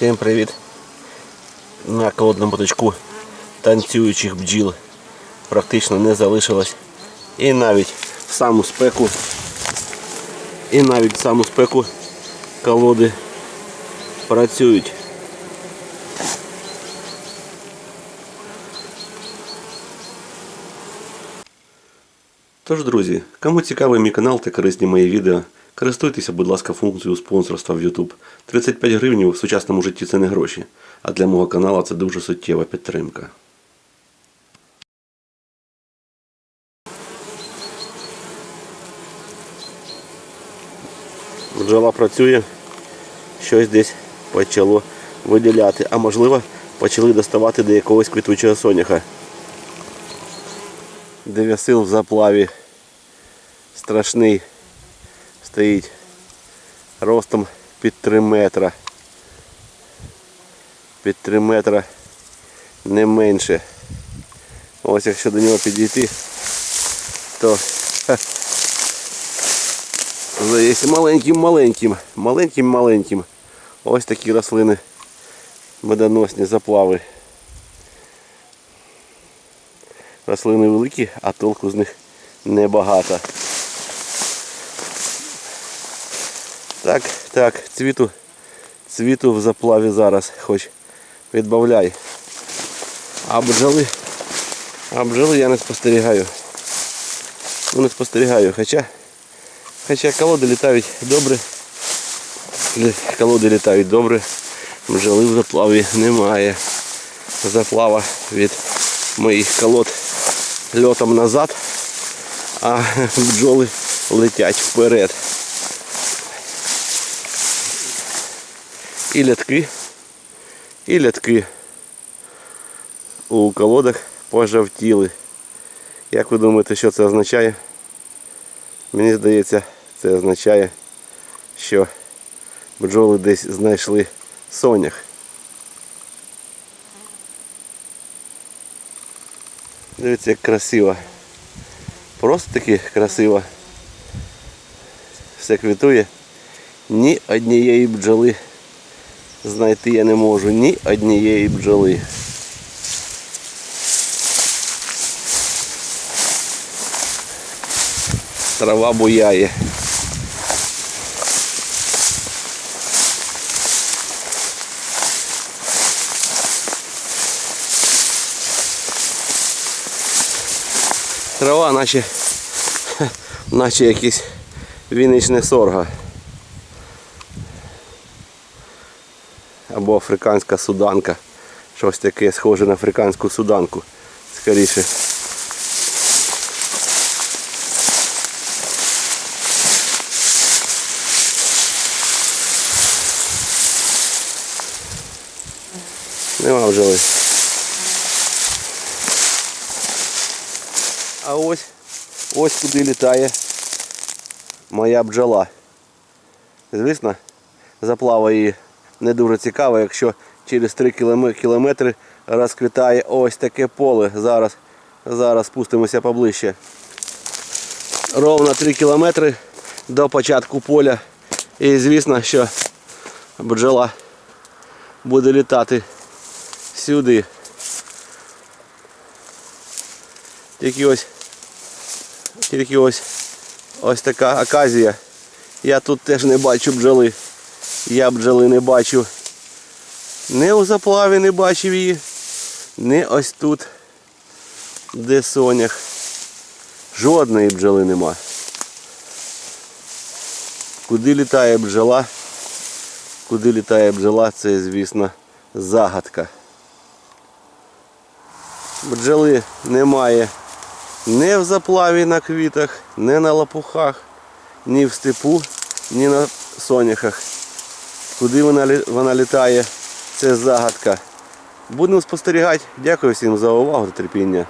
Всім привіт! На колодному моточку танцюючих бджіл практично не залишилось. І навіть в саму спеку, і навіть в саму спеку колоди працюють. Тож, друзі, кому цікавий мій канал та корисні мої відео, користуйтеся, будь ласка, функцією спонсорства в YouTube. 35 гривень в сучасному житті це не гроші, а для мого каналу це дуже суттєва підтримка. Бджола працює, щось десь почало виділяти, а можливо почали доставати до якогось квітучого соняха. Дев'ясил в заплаві страшний стоїть ростом під 3 метра. Під 3 метра не менше. Ось якщо до нього підійти, то здається маленьким-маленьким, маленьким-маленьким. Ось такі рослини медоносні заплави. Рослини великі, а толку з них небагато. Так, так, цвіту, цвіту в заплаві зараз хоч відбавляй. А бджоли, а бджоли я не спостерігаю. Ну не спостерігаю, хоча, хоча колоди літають добре. Колоди літають добре. Бджоли в заплаві немає. Заплава від моїх колод льотом назад, а бджоли летять вперед. І лятки, і лятки у колодах пожовтіли. Як ви думаєте, що це означає? Мені здається, це означає, що бджоли десь знайшли сонях. Дивіться, як красиво. Просто таки красиво. Все квітує. Ні однієї бджоли знайти я не можу. Ні однієї бджоли. Трава буяє. Трава наче, наче якийсь віничне сорга. Або африканська суданка. Щось таке схоже на африканську суданку. Скоріше. Нема бджоли. А ось ось куди літає моя бджола. Звісно, заплава її не дуже цікава, якщо через 3 кілометри розквітає ось таке поле. Зараз, зараз спустимося поближче. Ровно 3 кілометри до початку поля. І звісно, що бджола буде літати сюди. Тільки ось, тільки ось ось така аказія. Я тут теж не бачу бджоли. Я бджоли не бачу. Не у заплаві не бачив її, не ось тут, де сонях. Жодної бджоли нема. Куди літає бджола? Куди літає бджола, це, звісно, загадка. Бджоли немає ні в заплаві на квітах, ні на лопухах, ні в степу, ні на соняхах. Куди вона, вона літає, це загадка. Будемо спостерігати. Дякую всім за увагу та терпіння.